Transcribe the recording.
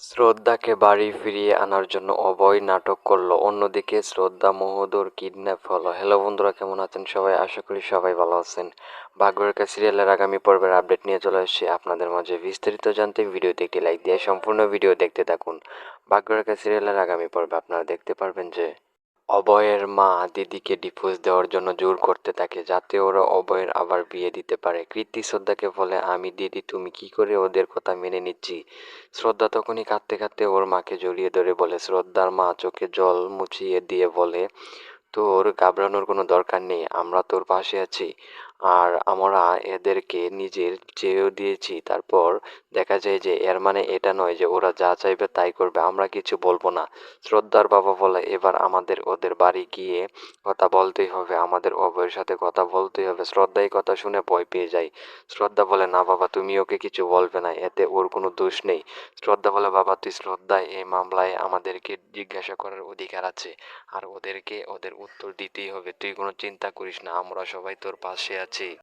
শ্রদ্ধাকে বাড়ি ফিরিয়ে আনার জন্য অভয় নাটক করল। অন্যদিকে শ্রদ্ধা মহোদর কিডন্যাপ হলো। হ্যালো বন্ধুরা, কেমন আছেন সবাই? আশা করি সবাই ভালো আছেন। ভাগ্যরেখা সিরিয়ালের আগামী পর্বের আপডেট নিয়ে চলে এসেছি আপনাদের মাঝে। বিস্তারিত জানতে ভিডিওতে একটি লাইক দিয়ে সম্পূর্ণ ভিডিও দেখতে থাকুন। ভাগ্যরেখা সিরিয়ালের আগামী পর্বে আপনারা দেখতে পারবেন যে অভয়ের মা দিদিকে ডিভোর্স দেওয়ার জন্য জোর করতে থাকে যাতে ওরা অভয়ের আবার বিয়ে দিতে পারে। কৃতি শ্রদ্ধাকে বলে, আমি দিদি, তুমি কি করে ওদের কথা মেনে নিচ্ছি? শ্রদ্ধা তখনই কাঁদতে কাঁদতে ওর মাকে জড়িয়ে ধরে বলে, শ্রদ্ধার মা চোখে জল মুছিয়ে দিয়ে বলে, তোর ঘাবড়ানোর কোনো দরকার নেই, আমরা তোর পাশে আছি। আর আমরা এদেরকে নিজের চেয়েও দিয়েছি। তারপর দেখা যায় যে, এর মানে এটা নয় যে, ওরা যা চাইবে তাই করবে। আমরা কিছু বলব না। শ্রদ্ধার বাবা বলে, এবার আমাদের ওদের বাড়ি গিয়ে কথা বলতেই হবে। আমাদের অভয়ের সাথে কথা বলতেই হবে। শ্রদ্ধা এই কথা শুনে ভয় পেয়ে যায়। শ্রদ্ধা বলে, না বাবা, তুমি ওকে কিছু বলবে না। এতে ওর কোনো দোষ নেই। শ্রদ্ধা বলে, বাবা, তুই শ্রদ্ধায় এই মামলায় আমাদেরকে জিজ্ঞাসা করার অধিকার আছে। আর ওদেরকে ওদের উত্তর দিতেই হবে। তুই কোনো চিন্তা করিস না। আমরা সবাই তোর পাশে আছি। H